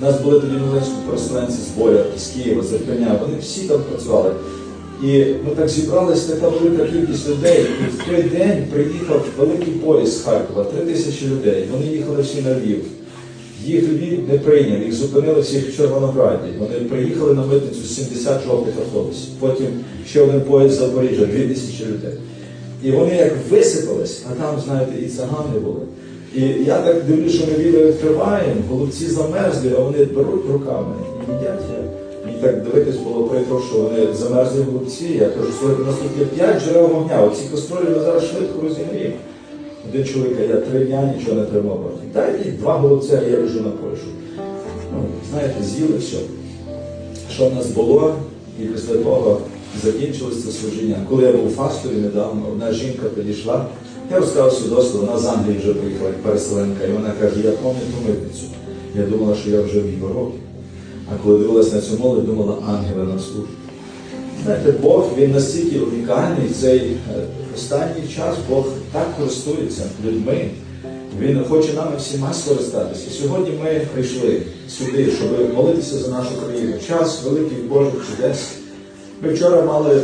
У нас були тоді невеличкі переселенці з Боя, з Києва, з Ірпеня, вони всі там працювали. І ми так зібралися така велика кількість людей. І в той день приїхав великий поїзд з Харкова, три тисячі людей. Вони їхали всі на Львів. Їх Львів не прийняв, їх зупинили всіх в Червонограді. Вони приїхали на митницю 70 жовтих автобусів. Потім ще один поїзд Запоріжжя, 2 тисячі людей. І вони як висипались, а там, знаєте, і цагани були. І я так дивлюся, що ми відео відкриваємо, голубці замерзли, а вони беруть руками і їдять. Мені так дивитись було прикро, що вони замерзли голубці. Я кажу, слухайте, нас тут є 5 джерел вогня, оці кастролі ми зараз швидко розігріємо. Один чоловік, я три дня нічого не тримав. Дай мені два голубця, і я лежу на Польщу. Ну, знаєте, з'їли все. Що в нас було, і після того закінчилось це служіння. Коли я був у Фастові недавно, одна жінка підійшла, я розказав свідоцтво, вона з Англії вже приїхала, переселенка, і вона каже, я пам'ятаю митницю. Я думала, що я вже в Європі. А коли дивилась на цю молодь, думала, ангели нам служать. Знаєте, Бог він настільки унікальний, цей е, останній час Бог так користується людьми. Він хоче нами всіма скористатися. Сьогодні ми прийшли сюди, щоб молитися за нашу країну. Час великих Божих чудес. Ми вчора мали